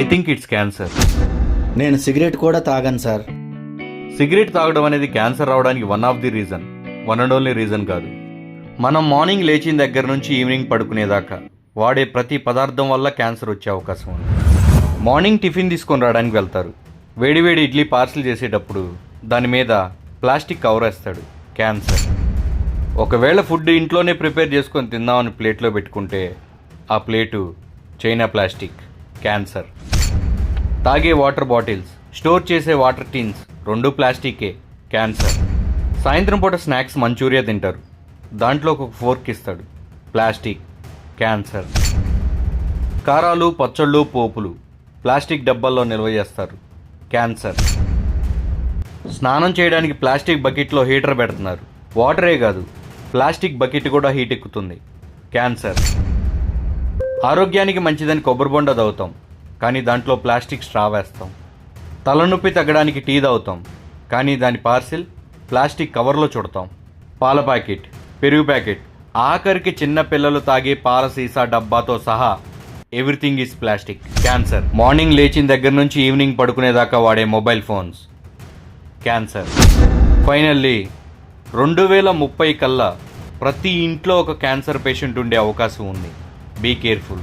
I think it's cancer. నేను cigarette కూడా తాగాను సార్. సిగరెట్ తాగడం అనేది క్యాన్సర్ రావడానికి one of the reason. One and only reason కాదు. మనం మార్నింగ్ లేచిన దగ్గర నుంచి ఈవినింగ్ పడుకునేదాకా వాడే ప్రతి పదార్థం వల్ల క్యాన్సర్ వచ్చే అవకాశం ఉంది. మార్నింగ్ టిఫిన్ తీసుకొని రావడానికి వెళ్తారు. వేడివేడి ఇడ్లీ పార్సిల్ చేసేటప్పుడు దాని మీద ప్లాస్టిక్ కవర్ వేస్తాడు. క్యాన్సర్. ఒకవేళ ఫుడ్ ఇంట్లోనే ప్రిపేర్ చేసుకొని తిందామని ప్లేట్లో పెట్టుకుంటే ఆ ప్లేటు చైనా ప్లాస్టిక్. క్యాన్సర్. తాగే వాటర్ బాటిల్స్ స్టోర్ చేసే వాటర్ టిన్స్ రెండు ప్లాస్టికే క్యాన్సర్. సాయంత్రం పూట స్నాక్స్ మంచూరియా తింటారు. దాంట్లో ఒక ఫోర్క్ ఇస్తాడు. Plastic cancer. కారాలు పచ్చళ్ళు పోపులు ప్లాస్టిక్ డబ్బాల్లో నిల్వ చేస్తారు. క్యాన్సర్. స్నానం చేయడానికి ప్లాస్టిక్ బకెట్లో హీటర్ పెడుతున్నారు. వాటరే కాదు ప్లాస్టిక్ బకెట్ కూడా హీట్ ఎక్కుతుంది. క్యాన్సర్. ఆరోగ్యానికి మంచిదని కొబ్బరి బొండ తాగుతాం కానీ దాంట్లో ప్లాస్టిక్ స్ట్రా వేస్తాం. తలనొప్పి తగ్గడానికి టీ తాగుతాం. కానీ దాని పార్సిల్ ప్లాస్టిక్ కవర్లో చుడతాం. పాల ప్యాకెట్ పెరుగు ప్యాకెట్ ఆఖరికి చిన్న పిల్లలు తాగే పాల సీసా డబ్బాతో సహా everything is plastic. Cancer. Morning లేచిన దగ్గర నుంచి ఈవినింగ్ పడుకునేదాకా వాడే మొబైల్ ఫోన్స్. క్యాన్సర్. ఫైనల్లీ రెండు వేల ముప్పై కల్లా ప్రతి ఇంట్లో ఒక క్యాన్సర్ పేషెంట్ ఉండే అవకాశం ఉంది. Be careful.